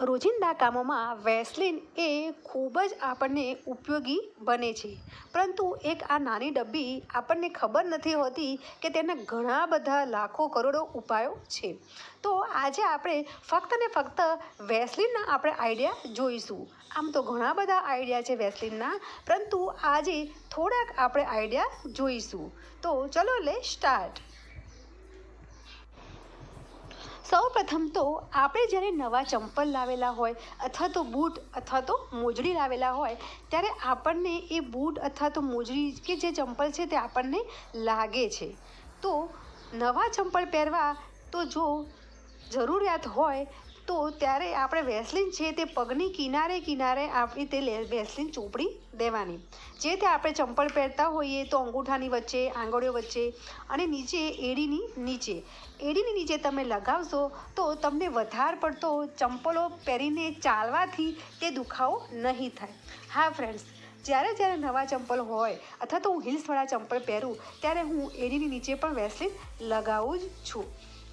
રોજિંદા કામોમાં વેસ્લિન એ ખૂબ જ આપણને ઉપયોગી બને છે. પરંતુ એક આ નાની ડબ્બી આપણને ખબર નથી હોતી કે તેના ઘણા બધા લાખો કરોડો ઉપાયો છે. તો આજે આપણે ફક્ત ને ફક્ત વેસલિનના આપણે આઈડિયા જોઈશું. આમ તો ઘણા બધા આઈડિયા છે વેસ્લિનના, પરંતુ આજે થોડાક આપણે આઈડિયા જોઈશું. તો ચલો લે સ્ટાર્ટ. સૌ પ્રથમ તો આપણે જ્યારે નવા ચંપલ લાવેલા હોય અથવા તો બૂટ અથવા તો મોજડી લાવેલા હોય, ત્યારે આપણને એ બૂટ અથવા તો મોજડી કે જે ચંપલ છે તે આપણને લાગે છે. તો નવા ચંપલ પહેરવા તો જો જરૂરિયાત હોય તો ત્યારે આપણે વેસલીન છે તે પગની કિનારે કિનારે આપણી તે વેસલીન ચોપડી દેવાની. જે તે આપણે ચંપલ પહેરતા હોઈએ તો અંગૂઠાની વચ્ચે, આંગળીઓ વચ્ચે અને નીચે એડીની નીચે. એડીની નીચે તમે લગાવશો તો તમને વધારે પડતો ચંપલો પહેરીને ચાલવાથી તે દુખાવો નહીં થાય. હા ફ્રેન્ડ્સ જ્યારે જ્યારે નવા ચંપલ હોય અથવા તો હું હિલ્સવાળા ચંપલ પહેરું, ત્યારે હું એડીની નીચે પણ વેસલિન લગાવું જ છું.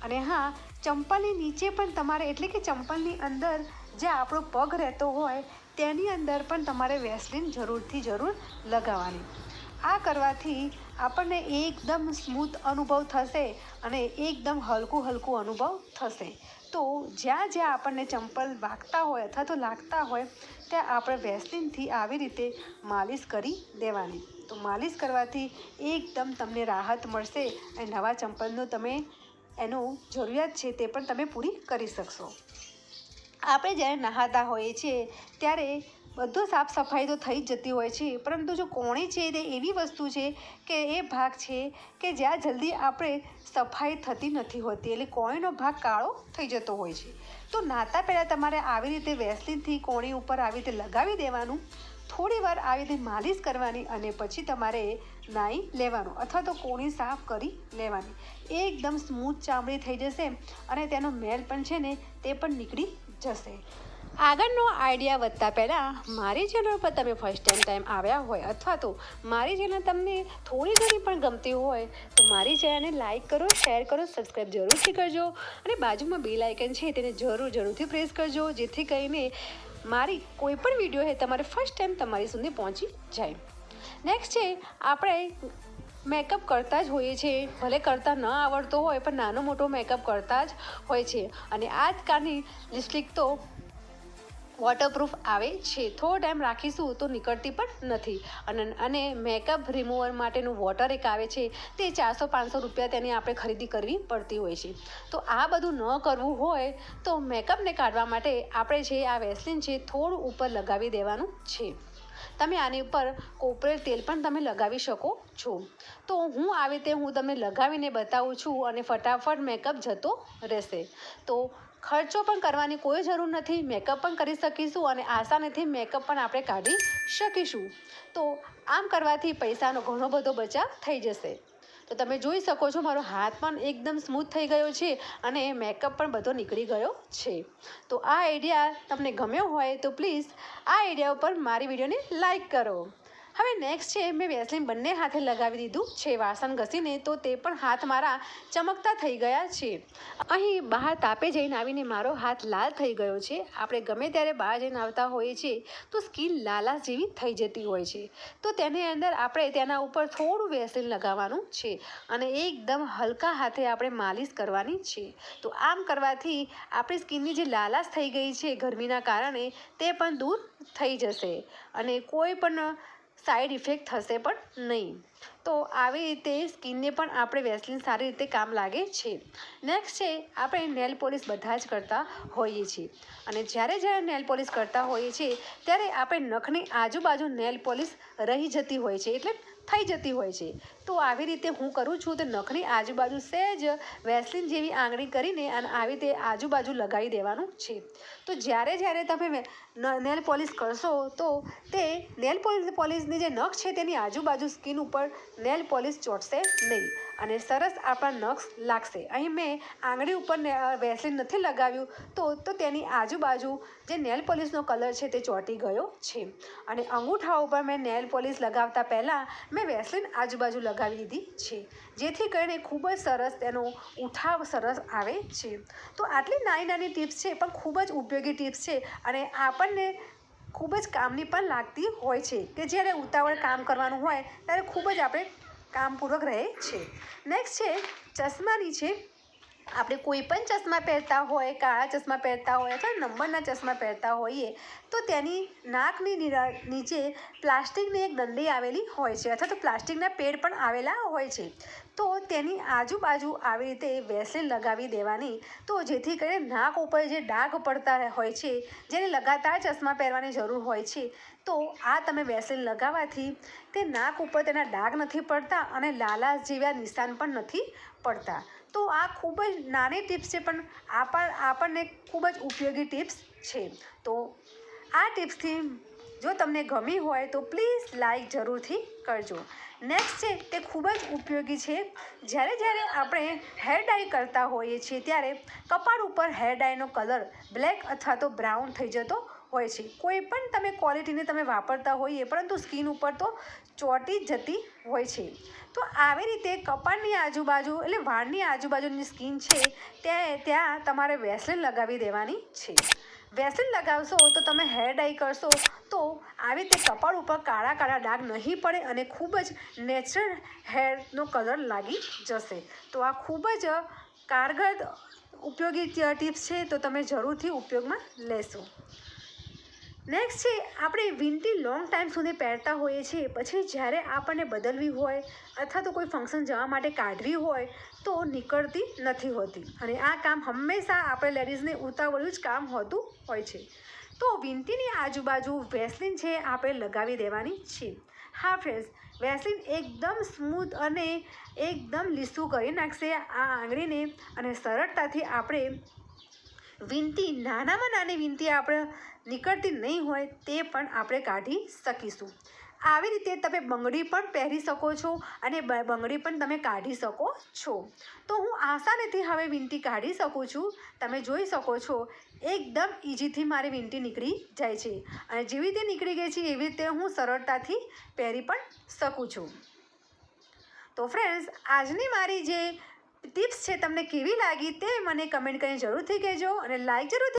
અને હા, ચંપલની નીચે પણ તમારે, એટલે કે ચંપલની અંદર જે આપણો પગ રહેતો હોય, તેની અંદર પણ તમારે વેસલિન જરૂરથી જરૂર લગાવવાની. આ કરવાથી આપણને એકદમ સ્મૂથ અનુભવ થશે અને એકદમ હલકું હલકું અનુભવ થશે. તો જ્યાં જ્યાં આપણને ચંપલ વાગતા હોય અથવા તો લાગતા હોય, ત્યાં આપણે વેસલિનથી આવી રીતે માલિશ કરી દેવાની. તો માલિશ કરવાથી એકદમ તમને રાહત મળશે અને નવા ચંપલનો તમે એનું જરૂરિયાત છે તે પણ તમે પૂરી કરી શકશો. આપણે જ્યારે નહાતા હોઈએ છીએ, ત્યારે બધું સાફ સફાઈ તો થઈ જ જતી હોય છે, પરંતુ જો કોણી છે તે એવી વસ્તુ છે કે એ ભાગ છે કે જ્યાં જલ્દી આપણે સફાઈ થતી નથી હોતી, એટલે કોણીનો ભાગ કાળો થઈ જતો હોય છે. તો નાતા પહેલાં તમારે આવી રીતે વેસલીનથી કોણી ઉપર આવી રીતે લગાવી દેવાનું થોડી વાર આવી રીતે માલિશ કરવાની અને પછી તમારે નાહી લેવાનું અથવા તો કોણી સાફ કરી લેવાની. એકદમ સ્મૂથ ચામડી થઈ જશે અને તેનો મેલ પણ છે ને તે પણ નીકળી જશે. આગળનો આઈડિયા વધતા પહેલાં મારી ચેનલ પર તમે ફર્સ્ટ ટાઈમ ટાઈમ આવ્યા હોય અથવા તો મારી ચેનલ તમને થોડી ઘણી પણ ગમતી હોય તો મારી ચેનલને લાઇક કરો શેર કરો સબસ્ક્રાઈબ જરૂરથી કરજો અને બાજુમાં બે લાઇકન છે તેને જરૂર, જરૂરથી પ્રેસ કરજો, જેથી કરીને મારી કોઈ પણ વીડિયો છે તમારે ફર્સ્ટ ટાઈમ તમારી સુધી પહોંચી જાય. નેક્સ્ટ છે, આપણે મેકઅપ કરતા જ હોઈએ છીએ. ભલે કરતા ન આવડતો હોય, પણ નાનો મોટો મેકઅપ કરતા જ હોય છે. અને આજકાલની લિપસ્ટિક તો વોટરપ્રૂફ આવે છે. થોડો ટાઈમ રાખીશું તો નીકળતી પણ નથી. અને અને મેકઅપ રિમૂવર માટેનું વોટર એક આવે છે. તે ચારસો પાંચસો રૂપિયા તેની આપણે ખરીદી કરવી પડતી હોય છે. તો આ બધું ન કરવું હોય તો મેકઅપને કાઢવા માટે આપણે જે આ વેસલીન છે થોડું ઉપર લગાવી દેવાનું છે. તમે આની ઉપર કોપરેલ તેલ પણ તમે લગાવી શકો છો. તો હું આવી રીતે હું તમને લગાવીને બતાવું છું અને ફટાફટ મેકઅપ જતો રહેશે. તો ખર્ચો પણ કરવાની કોઈ જરૂર નથી મેકઅપ પણ કરી શકીશું અને આસાનીથી મેકઅપ પણ આપણે કાઢી શકીશું. તો આમ કરવાથી પૈસાનો ઘણો બધો બચાવ થઈ જશે. તો તમે જોઈ શકો છો મારો હાથ પણ એકદમ સ્મૂથ થઈ ગયો છે અને મેકઅપ પણ બધો નીકળી ગયો છે. તો આ આઈડિયા તમને ગમ્યો હોય તો પ્લીઝ આ આઈડિયા ઉપર મારી વિડીયોને લાઇક કરો. હવે નેક્સ્ટ છે, મેં વેસલીન બંને હાથે લગાવી દીધું. છે, વાસણ ઘસીને તો તે પણ હાથ મારા ચમકતા થઈ ગયા છે. અહીં બહાર તાપે જઈને આવીને મારો હાથ લાલ થઈ ગયો છે. આપણે ગમે ત્યારે બહાર જઈને આવતા હોઈએ છીએ, તો સ્કિન લાલાશ જેવી થઈ જતી હોય છે. તો તેની અંદર આપણે તેના ઉપર થોડું વેસલીન લગાવવાનું છે અને એકદમ હલકા હાથે આપણે માલિશ કરવાની છે. તો આમ કરવાથી આપણી સ્કિનની જે લાલાશ થઈ ગઈ છે ગરમીના કારણે, તે પણ દૂર થઈ જશે. અને કોઈ પણ સાઈડ ઇફેક્ટ થશે પણ નહીં. તો આવી રીતે સ્કિનને પણ આપણે વેસલીન સારી રીતે કામ લાગે છે. નેક્સ્ટ છે, આપણે નેલ પોલિશ બધા જ કરતા હોઈએ છીએ. અને જ્યારે જ્યારે નેલ પોલિશ કરતા હોઈએ છીએ, ત્યારે આપણે નખની આજુબાજુ નેલ પોલિશ રહી જતી હોય છે. એટલે થઈ જતી હોય છે. તો આવી રીતે હું કરું છું તો નખની આજુબાજુ સહેજ વેસલિન જેવી આંગળી કરીને અને આવી રીતે આજુબાજુ લગાવી દેવાનું છે. તો જ્યારે જ્યારે તમે નેલ પોલિશ કરશો તો તે નેલ પોલિશ પોલિશની જે નખ છે તેની આજુબાજુ સ્કિન ઉપર નેલ પોલિશ ચોંટશે નહીં. અને સરસ આપણા નખ લાગશે. અહીં મેં આંગળી ઉપર વેસલીન નથી લગાવ્યું. તો તો તેની આજુબાજુ જે નેલ પોલિશનો કલર છે તે ચોંટી ગયો છે. અને અંગૂઠા ઉપર મેં નેલ પોલિશ લગાવતા પહેલાં મેં વેસલીન આજુબાજુ લગાવી દીધી છે. જેથી કરીને ખૂબ જ સરસ તેનો ઉઠાવ સરસ આવે છે. તો આટલી નાની નાની ટિપ્સ છે, પણ ખૂબ જ ઉપયોગી ટિપ્સ છે અને આપણને ખૂબ જ કામની પણ લાગતી હોય છે કે જ્યારે ઉતાવળ કામ કરવાનું હોય, ત્યારે ખૂબ જ આપણે કામપૂર્વક રહે છે. નેક્સ્ટ છે ચશ્માની છે. આપણે કોઈ પણ ચશ્મા પહેરતા હોય, કાળા ચશ્મા પહેરતા હોય અથવા નંબરના ચશ્મા પહેરતા હોઈએ, તો તેની નાકની નીચે પ્લાસ્ટિકની એક દંડી આવેલી હોય છે અથવા તો પ્લાસ્ટિકના પેડ પણ આવેલા હોય છે. તો તેની આજુબાજુ આવી રીતે વેસલીન લગાવી દેવાની, તો જેથી કરીને નાક ઉપર જે ડાઘ પડતા હોય છે, જેને લગાતાર ચશ્મા પહેરવાની જરૂર હોય છે, તો આ તમે વેસલીન લગાવવાથી તે નાક ઉપર તેના ડાઘ નથી પડતા અને લાલાશ જેવા નિશાન પણ નથી પડતા. તો આ ખૂબ જ નાની ટિપ્સ છે, પણ આપણ, આપણને ખૂબ જ ઉપયોગી ટિપ્સ છે. તો આ ટિપ્સથી જો તમને ગમી હોય તો પ્લીઝ લાઈક જરૂરથી કરજો. નેક્સ્ટ છે, તે ખૂબ જ ઉપયોગી છે. જ્યારે જ્યારે આપણે હેર ડાય કરતા હોઈએ છીએ, ત્યારે કપાળ ઉપર હેર ડાયનો કલર બ્લેક અથવા તો બ્રાઉન થઈ જતો હોય છે. કોઈ પણ તમે ક્વોલિટીને તમે વાપરતા હોઈએ, પરંતુ સ્કિન ઉપર તો ચોંટી જતી હોય છે. તો આવી રીતે કપાળની આજુબાજુ એટલે વાળની આજુબાજુની સ્કિન છે ત્યાં ત્યાં તમારે વેસલિન લગાવી દેવાની છે. વેસલિન લગાવશો તો તમે હેર ડાય કરશો તો આવી રીતે કપાળ ઉપર કાળા કાળા ડાઘ નહીં પડે અને ખૂબ જ નેચરલ હેરનો કલર લાગી જશે. તો આ ખૂબ જ કારગર ઉપયોગી ટિપ્સ છે, તો તમે જરૂરથી ઉપયોગમાં લેશો. નેક્સ્ટ છે, આપણે વિનટી લોંગ ટાઈમ સુધી પહેરતા હોઈએ છીએ. પછી જ્યારે આપણને બદલવી હોય અથવા તો કોઈ ફંક્શન જવા માટે કાઢવી હોય, તો નીકળતી નથી હોતી. અને આ કામ હંમેશા આપણે લેડીઝને ઉતાવળું જ કામ હોતું હોય છે. તો વિંટીની આજુબાજુ વેસલિન છે, આપણે લગાવી દેવાની છે. હા ફ્રેન્ડ્સ વેસલિન એકદમ સ્મૂથ અને એકદમ લીસું કરી નાખશે આ આંગળીને. અને સરળતાથી આપણે વિનંતી નાનામાં નાની વિનંતી આપણે નીકળતી નહીં હોય તે પણ આપણે કાઢી શકીશું. આવી રીતે તમે બંગડી પણ પહેરી શકો છો અને બંગડી પણ તમે કાઢી શકો છો. તો હું આસાનીથી હવે વિનંતી કાઢી શકું છું. તમે જોઈ શકો છો, એકદમ ઇઝીથી મારી વિનંતી નીકળી જાય છે. અને જેવી રીતે નીકળી ગઈ છે, એવી રીતે હું સરળતાથી પહેરી પણ શકું છું. તો ફ્રેન્ડ્સ, આજની મારી જે ટિપ્સ છે તમને કેવી લાગી તે મને કમેન્ટ કરીને જરૂરથી કહેજો અને લાઈક જરૂરથી